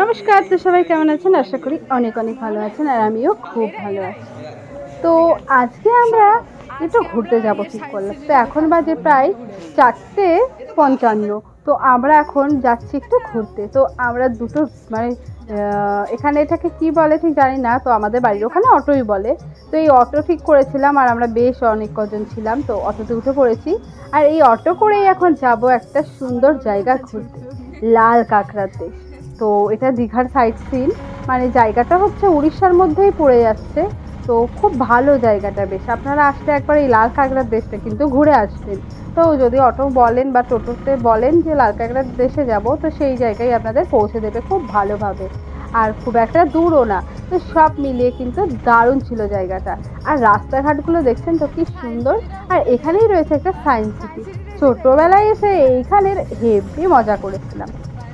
নমস্কার, তো সবাই কেমন আছেন? আশা করি অনেক অনেক ভালো আছেন আর আমিও খুব ভালো আছি। তো আজকে আমরা একটু ঘুরতে যাব ঠিক করলাম? তো এখন বাজে প্রায় চারটে পঞ্চান্ন। তো আমরা এখন যাচ্ছি একটু ঘুরতে। তো আমরা দুটো মানে এখানে এটাকে কি বলে ঠিক জানি না, তো আমাদের বাড়ির ওখানে অটোই বলে। তো এই অটো ঠিক করেছিলাম আর আমরা বেশ অনেক কজন ছিলাম, তো অটোতে উঠে পড়েছি। আর এই অটো করেই এখন যাব একটা সুন্দর জায়গা ঘুরতে। লাল কাঁকড়াতে তো এটা দীঘার সাইড সিন মানে জায়গাটা হচ্ছে উড়িষ্যার মধ্যেই পড়ে যাচ্ছে। তো খুব ভালো জায়গাটা বেশ। আপনারা আসলে একবার এই লাল কাঁকড়ার দেশটা কিন্তু ঘুরে আসবেন। তো যদি অটো বলেন বা টোটোতে বলেন যে লাল কাঁকড়ার দেশে যাব, তো সেই জায়গায় আপনাদের পৌঁছে দেবে খুব ভালোভাবে। আর খুব একটা দূরও না। তো সব মিলিয়ে কিন্তু দারুণ ছিল জায়গাটা। আর রাস্তাঘাটগুলো দেখছেন তো কি সুন্দর। আর এখানেই রয়েছে একটা সায়েন্স সিটি ছোটোবেলায় এসে এইখানের হেভি মজা করেছিলাম।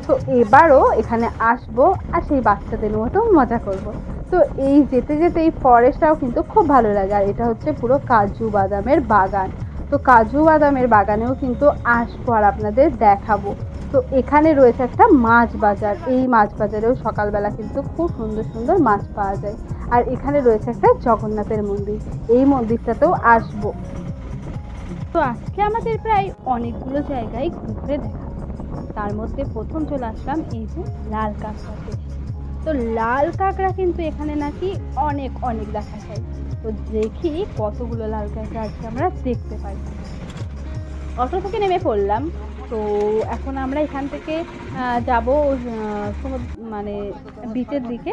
তো এবারও এখানে আসব আর সেই বাচ্চাদের মতো মজা করব। তো এই যেতে যেতে এই ফরেস্টটাও কিন্তু খুব ভালো লাগে। আর এটা হচ্ছে পুরো কাজু বাদামের বাগান। তো কাজু বাদামের বাগানেও কিন্তু আসব আর আপনাদের দেখাবো। তো এখানে রয়েছে একটা মাছ বাজার। এই মাছ বাজারেও সকালবেলা কিন্তু খুব সুন্দর সুন্দর মাছ পাওয়া যায়। আর এখানে রয়েছে একটা জগন্নাথের মন্দির। এই মন্দিরটাতেও আসব। তো আজকে আমাদের প্রায় অনেকগুলো জায়গায় ঘুরে দেখা। তার মধ্যে প্রথম চলে আসলাম এই যে লাল কাঁকড়াতে। তো লাল কাঁকড়া কিন্তু এখানে নাকি অনেক অনেক দেখা যায়। তো দেখি কতগুলো লাল কাঁকড়া আজকে আমরা দেখতে পাই। অটো থেকে নেমে পড়লাম। তো এখন আমরা এখান থেকে যাব মানে বিচের দিকে।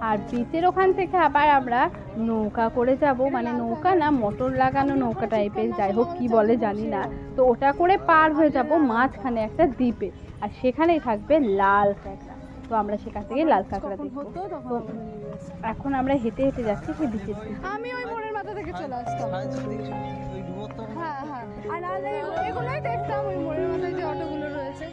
আর বিচের ওখান থেকে আবার আমরা নৌকা করে যাব। মানে নৌকা না মোটর লাগানো নৌকা টাইপের যাই হোক কী বলে জানি না। তো ওটা করে পার হয়ে যাব মাঝখানে একটা দ্বীপে। আর সেখানেই থাকবে লাল কাঁকড়া। তো আমরা সেখান থেকে লাল কাঁকড়া দেখব। তো এখন আমরা হেঁটে হেঁটে যাচ্ছি সেই বিচের দিকে। আমি ওই মোড়ের মাথা থেকে চলে আসতাম। হ্যাঁ হ্যাঁ আর নাহলে এগুলোই দেখতাম ওই মোড়ের মাথায় যে অটোগুলো রয়েছে।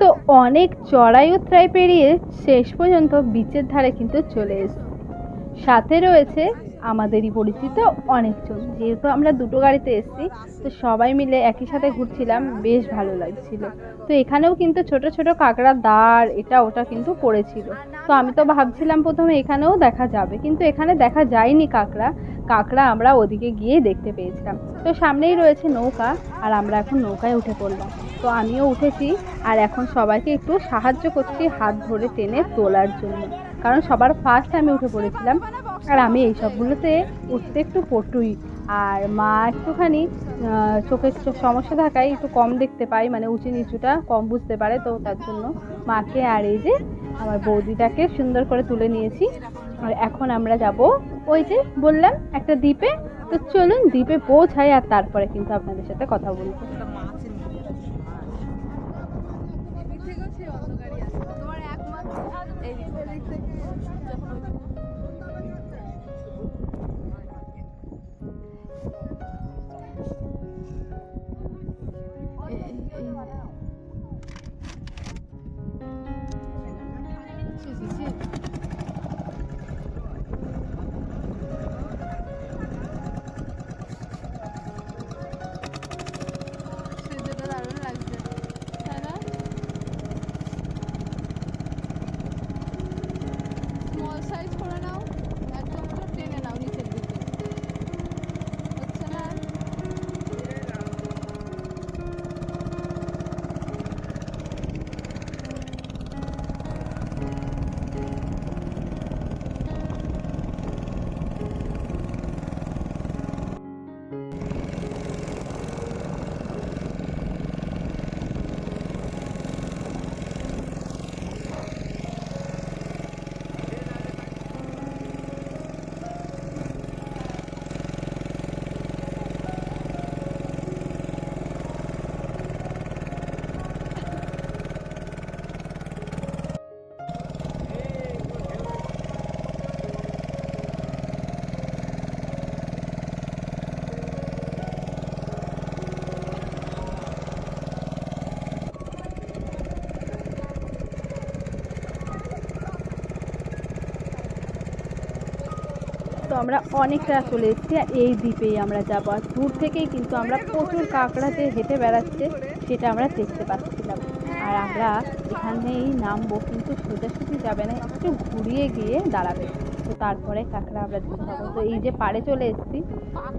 তো অনেক চড়াই উতরাই পেরিয়ে শেষ পর্যন্ত বিচের ধারে কিন্তু চলে এসেছি। সাথে রয়েছে আমাদেরই পরিচিত অনেকজন। যেহেতু আমরা দুটো গাড়িতে এসেছি, তো সবাই মিলে একই সাথে ঘুরছিলাম, বেশ ভালো লাগছিল। তো এখানেও কিন্তু ছোট ছোট কাঁকড়া দাঁড়, এটা ওটা কিন্তু পড়েছিল। তো আমি তো ভাবছিলাম প্রথমে এখানেও দেখা যাবে, কিন্তু এখানে দেখা যায়নি কাঁকড়া। কাঁকড়া আমরা ওদিকে গিয়ে দেখতে পেয়েছিলাম। তো সামনেই রয়েছে নৌকা আর আমরা এখন নৌকায় উঠে পড়লাম। তো আমিও উঠেছি আর এখন সবাইকে একটু সাহায্য করছি হাত ধরে টেনে তোলার জন্য। কারণ সবার ফার্স্ট আমি উঠে পড়েছিলাম আর আমি এই সবগুলোতে উঠতে একটু পটুই। আর মা একটুখানি চোখের সমস্যা থাকায় একটু কম দেখতে পাই মানে উঁচু নিচুটা কম বুঝতে পারে তো তার জন্য মাকে আর এই যে আমার বৌদিটাকে সুন্দর করে তুলে নিয়েছি। আর এখন আমরা যাব ওই যে বললাম একটা দ্বীপে। তো চলুন দ্বীপে পৌঁছাই আর তারপরে কিন্তু আপনাদের সাথে কথা বলব। আমরা অনেকটা চলে এসেছি আর এই দ্বীপেই আমরা যাব। আর দূর থেকেই কিন্তু আমরা প্রচুর কাঁকড়াতে হেঁটে বেড়াচ্ছে, সেটা আমরা দেখতে পাচ্ছিলাম। আর আমরা এখানেই নামবো, কিন্তু সোজাসুজি যাবে না, একটু ঘুরিয়ে গিয়ে দাঁড়াবে। তো তারপরে কাঁকড়া আমরা দেখতে পাবো। তো এই যে পাড়ে চলে এসেছি,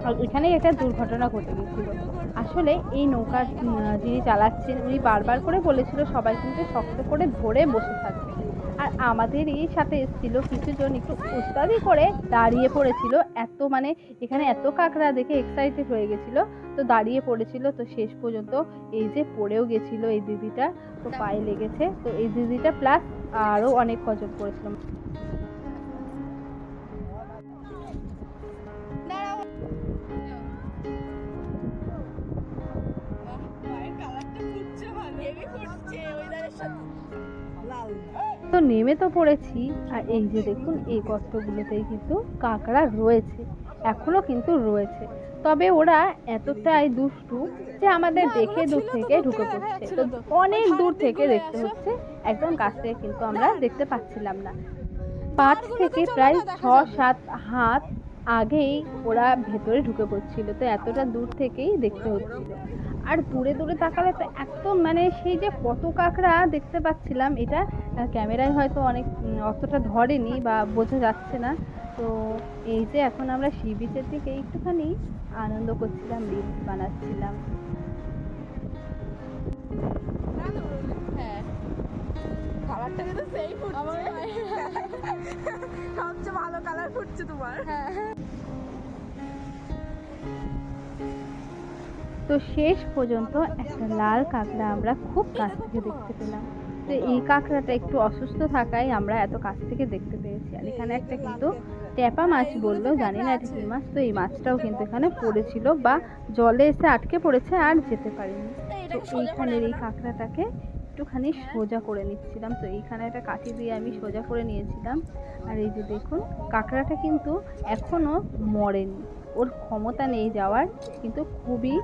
আর একটা দুর্ঘটনা ঘটে গেছিল আসলে এই নৌকা যিনি চালাচ্ছেন, উনি বারবার করে বলেছিল সবাই কিন্তু শক্ত করে ধরে বসে আর আমাদেরই সাথে এসেছিল কিছুজন একটু উস্তাদি করে দাঁড়িয়ে পড়েছিল। এত মানে এখানে এত কাঁকড়া দেখে এক্সাইটেড হয়ে গেছিল। তো দাঁড়িয়ে পড়েছিল। তো শেষ পর্যন্ত এই যে পড়েও গেছিল এই দিদিটা। তো পায়ে লেগেছে। তো এই দিদিটা প্লাস আরও অনেক কজন পড়েছিল নেমে তো পড়েছি আর এই যে দেখুন এই গর্তগুলোতেই কিন্তু কাঁকড়া রয়েছে এখনও কিন্তু রয়েছে তবে ওরা এতটাই দুষ্টু যে আমাদের দেখে দূর থেকে ঢুকে হ্যাঁ, পড়ছে তো তো। অনেক দূর থেকে দেখতে হচ্ছে একদম কাছ থেকে কিন্তু আমরা দেখতে পাচ্ছিলাম না পাঁচ থেকে প্রায় ছ। সাত হাত আগেই ওরা ভেতরে ঢুকে পড়ছিল তো এতটা দূর থেকেই দেখতে হচ্ছিল। আর দূরে দূরে তাকালে তো এত মানে সেই যে কত কাঁকড়া দেখতে পাচ্ছিলাম এটা ক্যামেরায় হয়তো অনেক অতটা ধরেনি বা বোঝা যাচ্ছে না। তো এই যে এখন আমরা সি বিচের দিকে একটুখানি আনন্দ করছিলাম রিলস বানাচ্ছিলাম। হ্যাঁ। কালারটা কিন্তু সেই ফুটছে। আমার সবচেয়ে ভালো কালার ফুটছে তোমার। হ্যাঁ। তো শেষ পর্যন্ত একটা লাল কাঁকড়া আমরা খুব কাছ থেকে দেখতে পেলাম। তো এই কাঁকড়াটা একটু অসুস্থ থাকায় আমরা এত কাছ থেকে দেখতে পেয়েছি। আর এখানে একটা কিন্তু ট্যাপা মাছ বলল জানি না এটা কী মাছ। তো এই মাছটাও কিন্তু এখানে পড়েছিল বা জলে এসে আটকে পড়েছে আর যেতে পারিনি। তো এইখানের এই কাঁকড়াটাকে একটুখানি সোজা করে নিচ্ছিলাম। তো এইখানে একটা কাঠি দিয়ে আমি সোজা করে নিয়েছিলাম। আর এই যে দেখুন, কাঁকড়াটা কিন্তু এখনও মরেনি। ওর ক্ষমতা নেই যাওয়ার, কিন্তু খুবই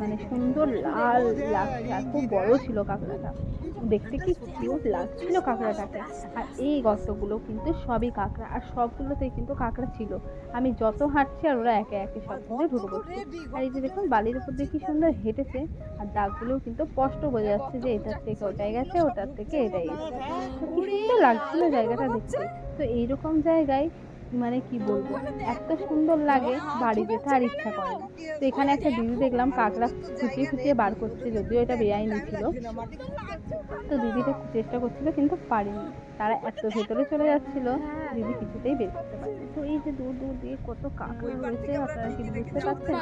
মানে সুন্দর লাল লাগছে খুব বড় ছিল কাঁকড়াটা। দেখতে কি কিউট লাগছিল কাঁকড়াটাকে। আর এই গর্তগুলো কিন্তু সবই কাঁকড়া, আর সবগুলোতেই কিন্তু কাঁকড়া ছিল। আমি যত হাঁটছি আর ওরা একে একে সব কিন্তু ঢুকে পড়ছে। আর এই যে দেখুন, বালির উপর দিয়ে কি সুন্দর হেঁটেছে, আর দাগগুলোও কিন্তু স্পষ্ট বোঝা যাচ্ছে যে এটার থেকে ওটাই গেছে, ওটার থেকে এটাই গেছে। কি সুন্দর লাগছিল জায়গাটা দেখতে। তো এইরকম জায়গায় মানে কি বলব, এত সুন্দর লাগে বাড়ি যেতে আর ইচ্ছা করে না। তো এখানে একটা দিদি দেখলাম, কাঁকড়া খুঁচিয়ে খুঁচিয়ে বার করছে, যদিও এটা বেআইনি ছিল। তো দিদিটা চেষ্টা করছিল, কিন্তু পারেনি। তারা এত ভেতরে চলে যাচ্ছিল, দিদি কিছুতেই বের করতে পারেনি তো এই যে দূর দূর দিয়ে কত কাঁকড়া রয়েছে, আপনারা কি বুঝতে পারছেন?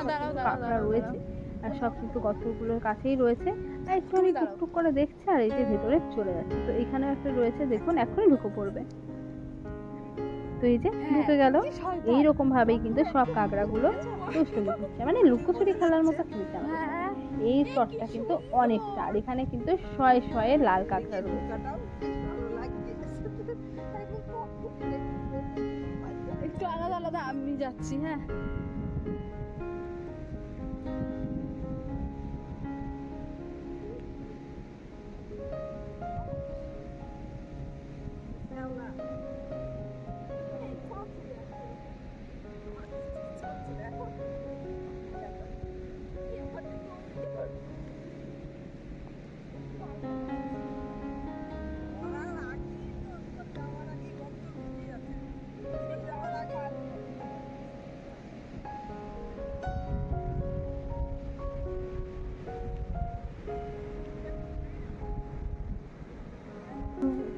কাঁকড়া রয়েছে, আর সব কিন্তু গর্তগুলোর কাছেই রয়েছে। আর একটু আমি টুকটুক করে দেখছি, আর এই যে ভেতরে চলে যাচ্ছে। তো এখানে একটা রয়েছে, দেখুন, এখনই ঢুকে পড়বে। তো এই যে ঢুকে গেল। এইরকম ভাবেই কিন্তু সব কাঁকড়াগুলো দুষ্টুমি করছে মানে লুকোচুরি খেলার মতো খেলছে আমাদের এই চটটা কিন্তু অনেকটা। আর এখানে কিন্তু শয়ে শয়ে লাল কাঁকড়া রয়েছে। একটু আলাদা আলাদা আমি যাচ্ছি হ্যাঁ।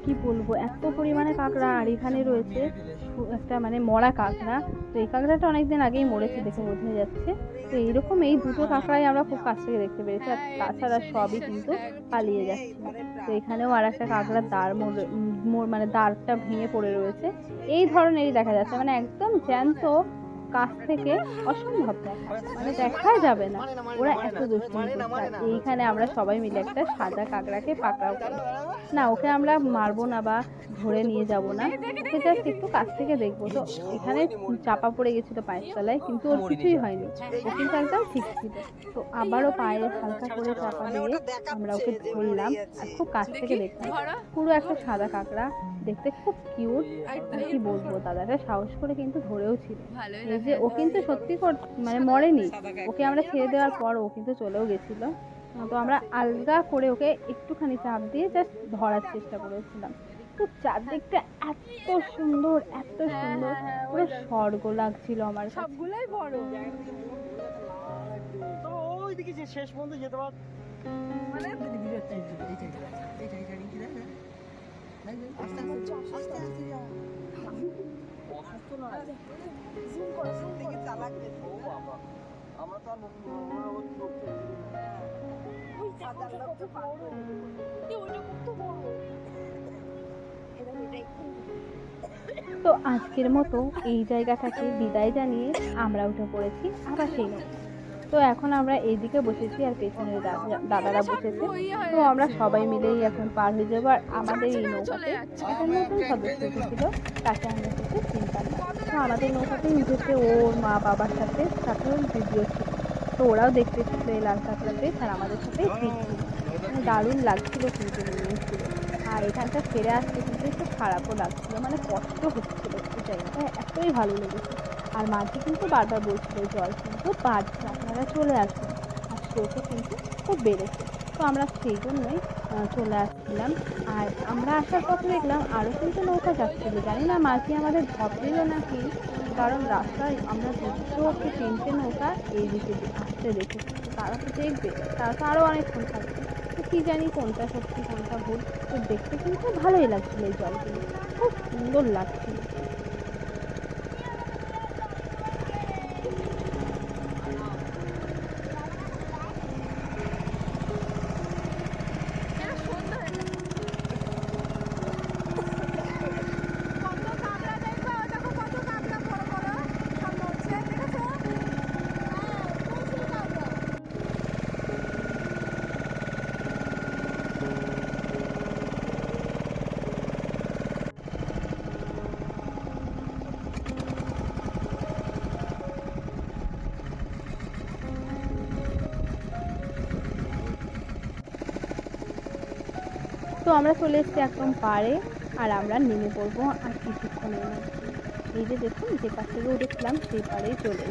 কি বলব? এত পরিমাণে কাঁকড়া আর এখানে রয়েছে। একটা মানে মরা কাঁকড়া। তো এই কাঁকড়াটা অনেকদিন আগেই মরেছে, দেখে বোঝা যাচ্ছে। তো এইরকম এই দুটো কাঁকড়াই আমরা খুব কাছ থেকে দেখতে পেরেছি, আর তাছাড়া সবই কিন্তু পালিয়ে যাচ্ছে। তো এখানেও আর একটা কাঁকড়ার দাঁড় মোড়- মানে দাঁড়টা ভেঙে পড়ে রয়েছে। এই ধরনেরই দেখা যাচ্ছে মানে একদম জ্যান্ত কাছ থেকে অসম্ভব দেখা মানে দেখাই যাবে না। ওরা এত দুষ্টুমি এইখানে আমরা সবাই মিলে একটা সাদা কাঁকড়াকে পাকড়াও করি। না, ওকে আমরা মারবো না বা ধরে নিয়ে যাব না। ওকে জাস্ট একটু কাছ থেকে দেখব। তো এখানে চাপা পড়ে গেছিল পায়ের তলায়, কিন্তু ওর কিছুই হয়নি। ও কিন্তু একদম ঠিক ছিল। তো আবারও পায়ে হালকা করে চাপা দিয়ে আমরা ওকে ধরলাম আর খুব কাছ থেকে দেখলাম। পুরো একটা সাদা কাঁকড়া, দেখতে খুব কিউট কি বলব দাদাটা সাহস করে কিন্তু ধরেও ছিল। যে ও কিন্তু সত্যি মানে মরেনি। ওকে আমরা ছেড়ে দেওয়ার পর ও কিন্তু চলেও গেছিল। তো আমরা আলগা করে ওকে একটুখানি চাপ দিয়ে জাস্ট ধরার চেষ্টা করেছিলাম। তো চারদিকটা এত সুন্দর এত সুন্দর। পুরো স্বর্গ লাগছিল আমার কাছে। সবগুলোই বড়। তো ওইদিকে যে শেষ পর্যন্ত যেতে পার মানে? ও বাবা আমরা তো আর নতুন আমরা ওই করতে তো আজকের মতো এই জায়গাটাকে বিদায় জানিয়ে আমরা উঠে পড়েছি আবার সেই তো এখন আমরা এইদিকে বসেছি আর পেছনে দাদা- দাদারা বসেছে। তো আমরা সবাই মিলেই এখন পার হয়ে যাব আর আমাদের এই নৌকাতে একটা নতুন সদস্য এসেছিল, তাকে আমরা কিছু চিনতাম না তো আমাদের নৌকাতেই উঠেছে ওর মা বাবার সাথে সাথে দিদিও ছিল তো ওরাও দেখতে এসেছিল এই লাল কাঁকড়াতে, আর আমাদের সাথে ফিরছিল মানে দারুণ লাগছিল কিন্তু ছিল আর এখানটা ফিরে আসতে কিন্তু একটু খারাপও লাগছিল মানে কষ্ট হচ্ছিল একটু জায়গাটা এতই ভালো লেগেছে। আর মাঝে কিন্তু বারবার বলছিল জল কিন্তু বাড়ছে, আপনারা চলে আসুন। আর স্রোতও কিন্তু খুব বেড়েছে। তো আমরা সেই জন্যই চলে আসছিলাম। আর আমরা আসার পথে দেখলাম আরও কিন্তু নৌকা যাচ্ছিল। জানি না মাঝি আমাদের ধরছিল নাকি, কারণ রাস্তায় আমরা দুটো কি তিনটে নৌকা এই দিকে আসতে দেখেছি। তারা তো দেখবে, তারা তো আরও অনেকক্ষণ থাকবে। তো কী জানি কোনটা সত্যি, কোনটা ভুল। তো দেখতে কিন্তু ভালোই লাগছিল এই জলগুলো। খুব সুন্দর লাগছিল কত কাঁকড়া দেখো দেখো কত কাঁকড়া বড় বড় সামনে হচ্ছে দেখেছ হ্যাঁ প্রচুর কাঁকড়া তো আমরা চলে এসেছি একদম পাড়ে, আর আমরা নেমে পড়ব আর কিছুক্ষণের মধ্যে এই যে দেখুন, যে পাশ থেকে উঠেছিলাম, সেই পাড়েই চলে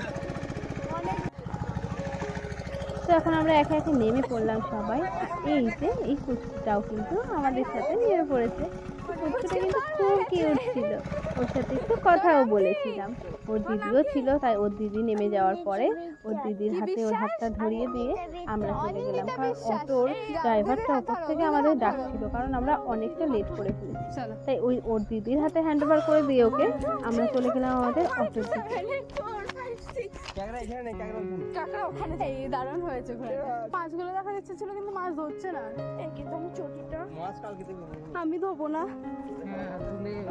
তো এখন আমরা একে একে নেমে পড়লাম সবাই। এই যে, এই কুচকুটাও কিন্তু আমাদের সাথে নেমে পড়েছে। কুচকুটা কিন্তু খুব কিউট ছিল। ওর সাথে একটু কথাও বলেছিলাম। ওর দিদিও ছিল তাই ওর দিদি নেমে যাওয়ার পরে ওর দিদির হাতে ওর হাতটা ধরিয়ে দিয়ে আমরা চলে গেলাম। কারণ অটোর ড্রাইভারটা ওপর থেকে আমাদের ডাকছিল কারণ আমরা অনেকটা লেট করে ফেলেছি। তাই ওই ওর দিদির হাতে হ্যান্ড ওভার করে দিয়ে ওকে আমরা চলে গেলাম আমাদের অটোর দিকে। এখানে নেই ওখানে কাঁকড়া ওখানে এই দারুণ হয়েছে ঘুরে মাছগুলো দেখা যাচ্ছে ছিল কিন্তু মাছ ধরছে না। এই কিন্তু আমি চটিটা? মাছ কালকে আমি ধোবো না।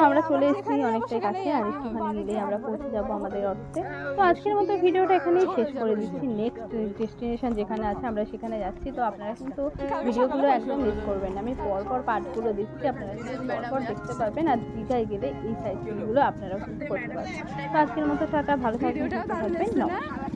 আমরা চলে এসেছি অনেকটাই কাছে আর একটুখানি মিলেই আমরা পৌঁছে যাব আমাদের অর্থে। তো আজকের মতো ভিডিওটা এখানেই শেষ করে দিচ্ছি। নেক্সট ডেস্টিনেশন যেখানে আছে আমরা সেখানে যাচ্ছি। তো আপনারা কিন্তু ভিডিওগুলো একদম মিস করবেন না। আমি পরপর পার্টগুলো দিচ্ছি আপনারা পরপর দেখতে পারবেন। আর দীঘায় গেলে এই সাইটগুলো আপনারাও কিন্তু করতে পারবেন। তো আজকের মতো টাটা ভালো থাকবেন থাকবেন। Yeah.